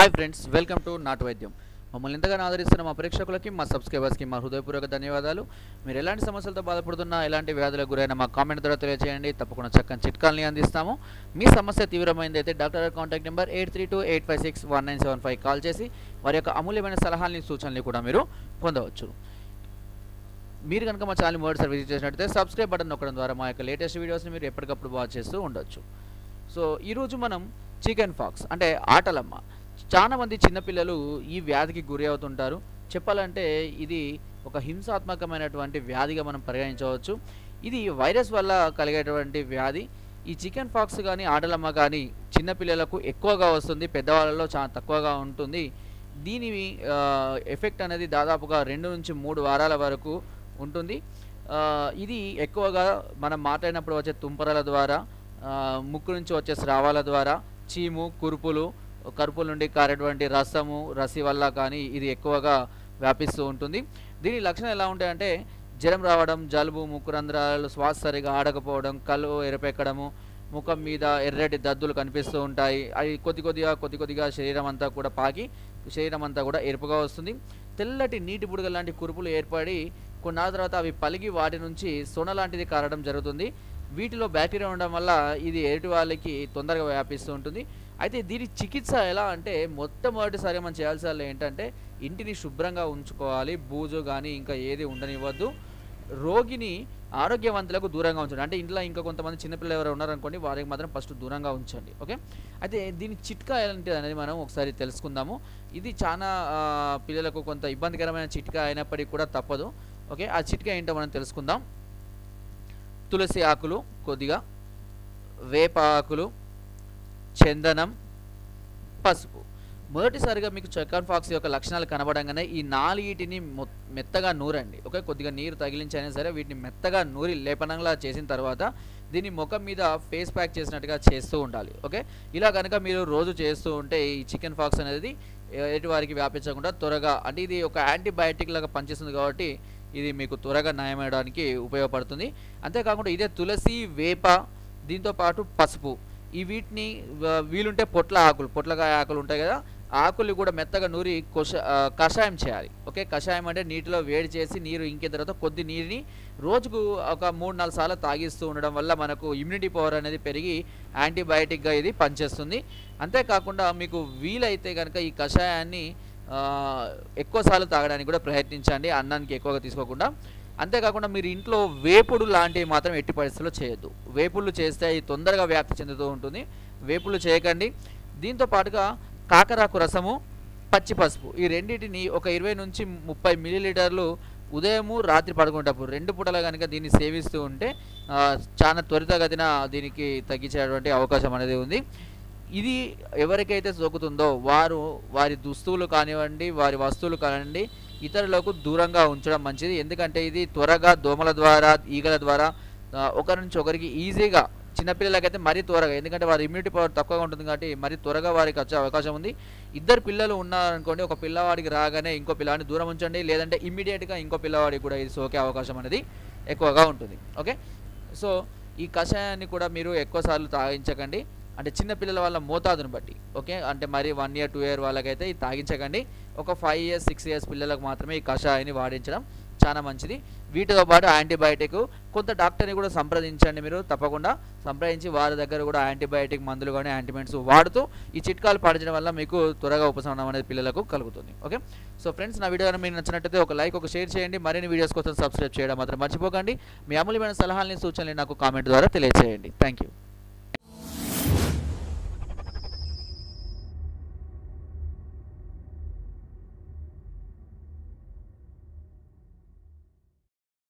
Hi friends welcome to నాటు వైద్యం మమ్మల్ని ఎంతగానో ఆదరిస్తున్న మా ప్రేక్షకులకి మా సబ్స్క్రైబర్స్కి మా హృదయపూర్వక ధన్యవాదాలు. మీరు ఎలాంటి సమస్యలతో బాధపడుతున్నా ఎలాంటి వ్యాధులకు గురైనా మా కామెంట్ ద్వారా తెలియజేయండి తప్పకుండా చక్కని చిట్కాలని అందిస్తాము. మీ సమస్య తీవ్రమైంది అయితే doctor contact number eight three two eight five six one nine seven five call చేసి వారి యొక్క అమూల్యమైన సలహాలని సూచనలు కూడా మీరు పొందవచ్చు. మీరు కనుక మా ఛానల్ మొదటిసారి విజిట్ చేసినట్టయితే సబ్స్క్రైబ్ బటన్ నొక్కడం ద్వారా మా యొక్క లేటెస్ట్ వీడియోస్ని మీరు ఎప్పటికప్పుడు వాచ్ చేస్తూ ఉండొచ్చు. సో ఈరోజు మనం చికెన్ ఫాక్స్ అంటే ఆటలమ్మ చాలామంది చిన్నపిల్లలు ఈ వ్యాధికి గురి అవుతుంటారు. చెప్పాలంటే ఇది ఒక హింసాత్మకమైనటువంటి వ్యాధిగా మనం పరిగణించవచ్చు. ఇది వైరస్ వల్ల కలిగేటువంటి వ్యాధి. ఈ చికెన్ ఫాక్స్ కానీ ఆడలమ్మ కానీ చిన్నపిల్లలకు ఎక్కువగా వస్తుంది. పెద్దవాళ్ళలో చాలా తక్కువగా ఉంటుంది. దీని ఎఫెక్ట్ అనేది దాదాపుగా రెండు నుంచి మూడు వారాల వరకు ఉంటుంది. ఇది ఎక్కువగా మనం మాట్లాడినప్పుడు వచ్చే తుంపరల ద్వారా ముక్కు నుంచి వచ్చే స్రావాల ద్వారా చీము కురుపులు కరుపుల నుండి కారేటువంటి రసము రసి వల్ల కానీ ఇది ఎక్కువగా వ్యాపిస్తూ ఉంటుంది. దీని లక్షణం ఎలా ఉంటాయంటే జ్వరం రావడం జలుబు ముక్కు రంధ్రాలు శ్వాస సరిగా ఆడకపోవడం కళ్ళు ఎరపెక్కడము ముఖం మీద ఎర్రటి దద్దులు కనిపిస్తూ ఉంటాయి. అవి కొద్ది కొద్దిగా కొద్ది కొద్దిగా శరీరం అంతా కూడా పాకి శరీరం అంతా కూడా ఎరుపుగా వస్తుంది. తెల్లటి నీటి బుడగ లాంటి కురుపులు ఏర్పడి కొన్నాళ్ళ తర్వాత అవి పలిగి వాటి నుంచి సొన లాంటిది కారడం జరుగుతుంది. వీటిలో బ్యాక్టీరియా ఉండడం వల్ల ఇది ఎరుటి వాళ్ళకి తొందరగా వ్యాపిస్తూ ఉంటుంది. అయితే దీని చికిత్స ఎలా అంటే మొట్టమొదటిసారి మనం చేయాల్సిన ఏంటంటే ఇంటిని శుభ్రంగా ఉంచుకోవాలి బూజు కానీ ఇంకా ఏది ఉండనివ్వద్దు. రోగిని ఆరోగ్యవంతులకు దూరంగా ఉంచండి. అంటే ఇంట్లో ఇంకా కొంతమంది చిన్నపిల్లలు ఎవరు ఉన్నారనుకోండి వారికి మాత్రం ఫస్ట్ దూరంగా ఉంచండి. ఓకే? అయితే దీని చిట్కా ఎలాంటిది అనేది మనం ఒకసారి తెలుసుకుందాము. ఇది చాలా పిల్లలకు కొంత ఇబ్బందికరమైన చిట్కా అయినప్పటికీ కూడా తప్పదు. ఓకే? ఆ చిట్కా ఏంటో మనం తెలుసుకుందాం. తులసి ఆకులు కొద్దిగా వేప ఆకులు చందనం పసుపు. మొదటిసారిగా మీకు చెకాన్ ఫాక్స్ యొక్క లక్షణాలు కనబడంగానే ఈ నాలుగిటిని మెత్తగా నూరండి. ఓకే? కొద్దిగా నీరు తగిలించైనా సరే వీటిని మెత్తగా నూరి లేపనంలా చేసిన తర్వాత దీన్ని ముఖం మీద ఫేస్ ప్యాక్ చేసినట్టుగా చేస్తూ ఉండాలి. ఓకే? ఇలా కనుక మీరు రోజు చేస్తూ ఉంటే ఈ చికెన్ ఫాక్స్ అనేది ఎటు వారికి వ్యాపించకుండా త్వరగా అంటే ఇది ఒక యాంటీబయాటిక్ లాగా పనిచేస్తుంది కాబట్టి ఇది మీకు త్వరగా నయమయడానికి ఉపయోగపడుతుంది. అంతేకాకుండా ఇదే తులసి వేప దీంతో పాటు పసుపు. ఈ వీటిని వీలుంటే పొట్ల ఆకులు పొట్లకాయ ఆకులు ఉంటాయి కదా ఆకులు కూడా మెత్తగా నూరి కొష కషాయం చేయాలి. ఓకే? కషాయం అంటే నీటిలో వేడి చేసి నీరు ఇంకిన తర్వాత కొద్ది నీరుని రోజుకు ఒక మూడు నాలుగు సార్లు తాగిస్తూ ఉండడం వల్ల మనకు ఇమ్యూనిటీ పవర్ అనేది పెరిగి యాంటీబయాటిక్గా ఇది పనిచేస్తుంది. అంతేకాకుండా మీకు వీలైతే కనుక ఈ కషాయాన్ని ఎక్కువసార్లు తాగడానికి కూడా ప్రయత్నించండి. అన్నానికి ఎక్కువగా తీసుకోకుండా. అంతేకాకుండా మీరు ఇంట్లో వేపుడు లాంటివి మాత్రం ఎట్టి పరిస్థితుల్లో చేయొద్దు. వేపుళ్ళు చేస్తే అవి తొందరగా వ్యాప్తి చెందుతూ ఉంటుంది. వేపుళ్ళు చేయకండి. దీంతో పాటుగా కాకరాకు రసము పచ్చి పసుపు ఈ రెండింటిని ఒక ఇరవై నుంచి ముప్పై మిల్లీలీటర్లు ఉదయము రాత్రి పడుకునేటప్పుడు రెండు పూటలు కనుక దీన్ని సేవిస్తూ ఉంటే చాలా త్వరితగతిన దీనికి తగ్గించేటువంటి అవకాశం అనేది ఉంది. ఇది ఎవరికైతే సోకుతుందో వారు వారి దుస్తువులు కానివ్వండి వారి వస్తువులు కానివ్వండి ఇతరులకు దూరంగా ఉంచడం మంచిది. ఎందుకంటే ఇది త్వరగా దోమల ద్వారా ఈగల ద్వారా ఒకరి నుంచి ఒకరికి ఈజీగా చిన్నపిల్లలకైతే మరీ త్వరగా ఎందుకంటే వారి ఇమ్యూనిటీ పవర్ తక్కువగా ఉంటుంది కాబట్టి మరీ త్వరగా వారికి వచ్చే అవకాశం ఉంది. ఇద్దరు పిల్లలు ఉన్నారనుకోండి ఒక పిల్లవాడికి రాగానే ఇంకో పిల్లవాడిని దూరం ఉంచండి లేదంటే ఇమ్మీడియట్గా ఇంకో పిల్లవాడికి కూడా ఇది సోకే అవకాశం అనేది ఎక్కువగా ఉంటుంది. ఓకే? సో ఈ కషాయాన్ని కూడా మీరు ఎక్కువసార్లు తాగించకండి. అంటే చిన్నపిల్లల వాళ్ళ మోతాదును బట్టి ఓకే? అంటే మరి వన్ ఇయర్ టూ ఇయర్ వాళ్ళకైతే ఇది తాగించకండి. ఒక ఫైవ్ ఇయర్స్ సిక్స్ ఇయర్స్ పిల్లలకు మాత్రమే ఈ కషాయాన్ని వాడించడం చాలా మంచిది. వీటితో పాటు యాంటీబయాటిక్ కొంత డాక్టర్ని కూడా సంప్రదించండి మీరు. తప్పకుండా సంప్రదించి వారి దగ్గర కూడా యాంటీబయాటిక్ మందులు కానీ యాంటీమెంట్స్ వాడుతూ ఈ చిట్కాలు పాటించడం వల్ల మీకు త్వరగా ఉపశమనం అనేది పిల్లలకు కలుగుతుంది. ఓకే సో ఫ్రెండ్స్ నా వీడియో కానీ మీకు నచ్చినట్టయితే ఒక లైక్ ఒక షేర్ చేయండి. మరిన్ని వీడియోస్ కోసం సబ్స్క్రైబ్ చేయడం మాత్రం మర్చిపోకండి. మీ అమూల్యమైన సలహాలని సూచనలు నాకు కామెంట్ ద్వారా తెలియజేయండి థ్యాంక్ యూ